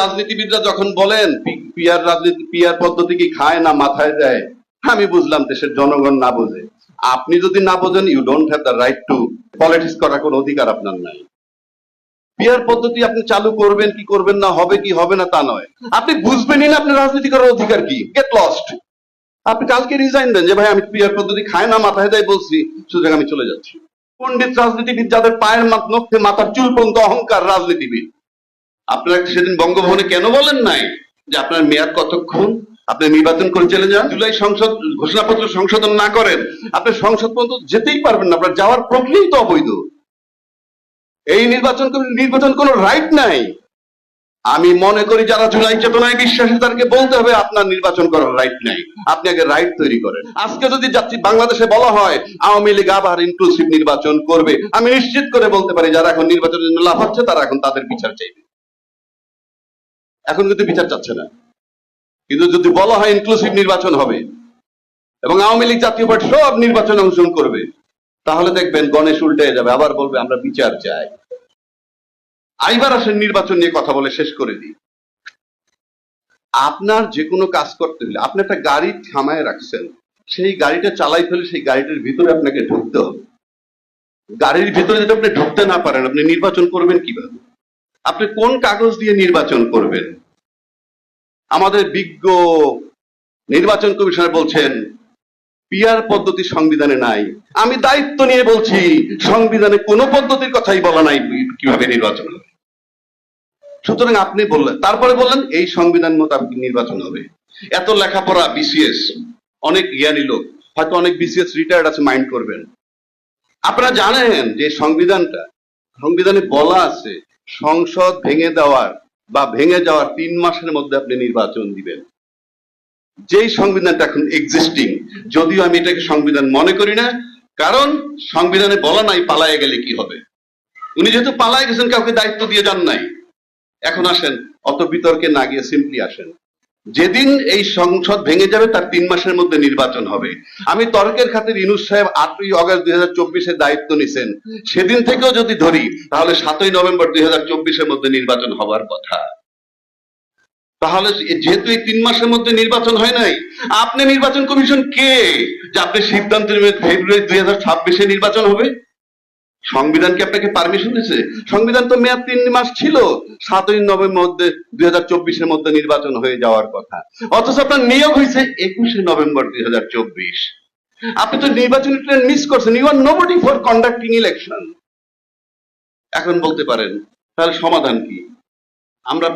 রাজনীতিবিদরা যখন বলেন, পিয়ার রাজনীতি, পিয়ার পদ্ধতি কি খায় না মাথায় দেয় আমি বুঝলাম দেশের জনগণ না বোঝে। আপনি যদি না বোঝেন you don't have the right to politics করার কোনো অধিকার আপনার নাই। পিয়ার পদ্ধতি আপনি চালু করবেন, কি করবেন না, হবে কি, হবে না, তা নয়। আপনি বুঝবেনই না আপনার রাজনীতি করার অধিকার কি। গেট লস্ট আপনি কালকে রিজাইন দেন যে, ভাই, আমি পিয়ার পদ্ধতি খায় না, মাথায় দেয় বলছি, সুতরাং আমি চলে যাচ্ছি। পণ্ডিত রাজনীতিবিদ যাদের পায়ের নখে, মাথার চুল পর্যন্ত অহংকার রাজনীতিবিদ। আপনারা সেদিন বঙ্গভবনে কেন বলেন নাই যে আপনার মেয়াদ কতক্ষণ? আপনি নির্বাচন করে চলে যান, জুলাই সংসদ ঘোষণাপত্র সংশোধন না করেন, আপনি সংসদ পর্যন্ত যেতেই পারবেন না, আপনার যাওয়ার প্রক্রিয়াই তো অবৈধ। এই নির্বাচন নির্বাচন কোনো রাইট নাই। আমি মনে করি যারা জুলাই চেতনায় বিশ্বাসী, তাদেরকে বলতে হবে আপনার নির্বাচন করার রাইট নাই। আপনি আগে রাইট তৈরি করেন। আজকে যদি যাচ্ছি বাংলাদেশে বলা হয়, আওয়ামী লীগ আবার ইনক্লুসিভ নির্বাচন করবে, আমি নিশ্চিত করে বলতে পারি, যারা এখন নির্বাচনের জন্য লাভ হচ্ছে তারা এখন তাদের বিচার চাইবে। এখন কিন্তু বিচার চাচ্ছে না। কিন্তু যদি বলা হয় ইনক্লুসিভ নির্বাচন হবে এবং আওয়ামী লীগ জাতীয় পার্টি সব নির্বাচনে অংশগ্রহণ করবে, তাহলে দেখবেন গণেশ উল্টে যাবে, আবার বলবে, আমরা বিচার চাই। আইবার আসেন নির্বাচন নিয়ে কথা বলে শেষ করে দিই। আপনার যে কোনো কাজ করতে হলে, আপনি একটা গাড়ি থামায় রাখছেন, সেই গাড়িটা চালাই ফেলে সেই গাড়িটার ভিতরে আপনাকে ঢুকতে হবে। গাড়ির ভিতরে যদি আপনি ঢুকতে না পারেন, আপনি নির্বাচন করবেন কীভাবে? আপনি কোন কাগজ দিয়ে নির্বাচন করবেন? আমাদের বিজ্ঞ নির্বাচন কমিশনার বলছেন পিয়ার পদ্ধতি সংবিধানে নাই। আমি দায়িত্ব নিয়ে বলছি, সংবিধানে কোনো পদ্ধতির কথাই বলা নাই কীভাবে নির্বাচন হবে। সুতরাং আপনি বললেন, তারপরে বললেন, এই সংবিধান মোতাবেক নির্বাচন হবে। এত লেখাপড়া বিসিএস, অনেক জ্ঞানী লোক, হয়তো অনেক বিসিএস রিটায়ার্ড আছে মাইন্ড করবেন। আপনারা জানেন যে সংবিধানটা, সংবিধানে বলা আছে সংসদ ভেঙে দেওয়ার বা ভেঙে যাওয়ার তিন মাসের মধ্যে আপনি নির্বাচন দিবেন। যেই সংবিধানটা এখন এক্সিস্টিং যদিও আমি এটাকে সংবিধান মনে করি না, কারণ সংবিধানে বলা নাই পালায় গেলে কি হবে। উনি যেহেতু পালায় গেছেন, কাউকে দায়িত্ব দিয়ে যান নাই। এখন আসেন, অত বিতর্কে না গিয়ে সিম্পলি আসেন। যেদিন এই সংসদ ভেঙে যাবে, তার তিন মাসের মধ্যে নির্বাচন হবে। আমি তর্কের খাতির ইনুস সাহেব আটই অগস্ট দুই হাজার চব্বিশে দায়িত্ব নিছেন। সেদিন থেকেও যদি ধরি, তাহলে সাতই নভেম্বর দুই হাজার চব্বিশের মধ্যে নির্বাচন হবার কথা। তাহলে যেহেতু এই তিন মাসের মধ্যে নির্বাচন হয় নাই, আপনি নির্বাচন কমিশন কে? যে আপনি সিদ্ধান্ত নেবেন ফেব্রুয়ারি দুই হাজার ছাব্বিশে নির্বাচন হবে? সংবিধান কি আপনাকে পারমিশন দিয়েছে সংবিধান তো মেয়াদ তিন মাস ছিল। সাতই নভেম্বর মধ্যে, দুই হাজার মধ্যে নির্বাচন হয়ে যাওয়ার কথা। অথচ আপনার নিয়োগ হয়েছে একুশে নভেম্বর দুই হাজার চব্বিশ। আপনি তো নির্বাচনী ট্রেন মিস করছেন। You are nobody for conducting election এখন বলতে পারেন, তাহলে সমাধান কি? আমরা